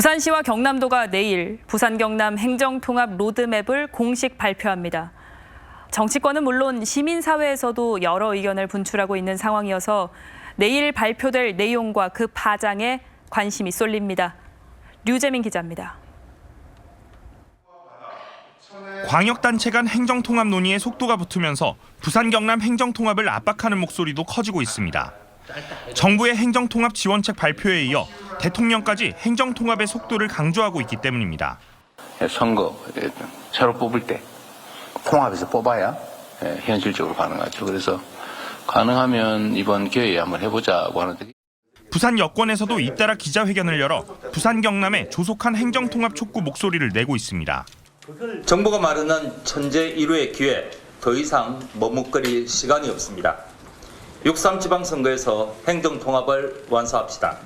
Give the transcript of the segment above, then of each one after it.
부산시와 경남도가 내일 부산 경남 행정통합 로드맵을 공식 발표합니다. 정치권은 물론 시민사회에서도 여러 의견을 분출하고 있는 상황이어서 내일 발표될 내용과 그 파장에 관심이 쏠립니다. 류재민 기자입니다. 광역단체 간 행정통합 논의에 속도가 붙으면서 부산 경남 행정통합을 압박하는 목소리도 커지고 있습니다. 정부의 행정통합 지원책 발표에 이어 대통령까지 행정통합의 속도를 강조하고 있기 때문입니다. 선거 예, 새로 뽑을 때 통합해서 뽑아야 예, 현실적으로 가능하죠. 그래서 가능하면 이번 기회에 한번 해보자고 하는데 부산 여권에서도 잇따라 기자회견을 열어 부산 경남의 조속한 행정통합 촉구 목소리를 내고 있습니다. 정부가 마련한 천재 1호의 기회 더 이상 머뭇거릴 시간이 없습니다. 6.3 지방선거에서 행정통합을 완수합시다.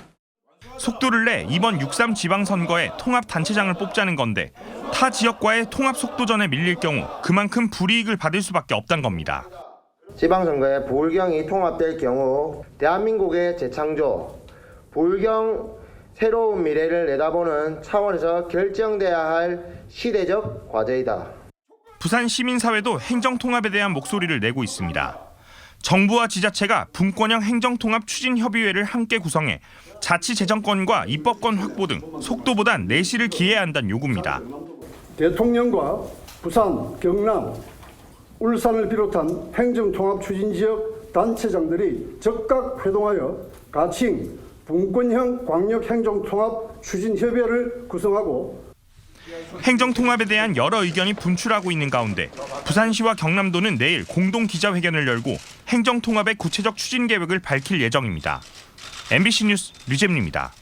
속도를 내 이번 6.3 지방선거에 통합 단체장을 뽑자는 건데 타 지역과의 통합 속도전에 밀릴 경우 그만큼 불이익을 받을 수밖에 없단 겁니다. 지방선거에 보울경이 통합될 경우 대한민국의 재창조, 보울경 새로운 미래를 내다보는 차원에서 결정돼야 할 시대적 과제이다. 부산 시민사회도 행정통합에 대한 목소리를 내고 있습니다. 정부와 지자체가 분권형 행정통합 추진 협의회를 함께 구성해 자치 재정권과 입법권 확보 등 속도보단 내실을 기해야 한다는 요구입니다. 대통령과 부산, 경남, 울산을 비롯한 행정통합 추진 지역 단체장들이 적극 회동하여 가칭 분권형 광역 행정통합 추진 협의회를 구성하고 행정 통합에 대한 여러 의견이 분출하고 있는 가운데 부산시와 경남도는 내일 공동 기자회견을 열고 행정 통합의 구체적 추진 계획을 밝힐 예정입니다. MBC 뉴스 류재민입니다.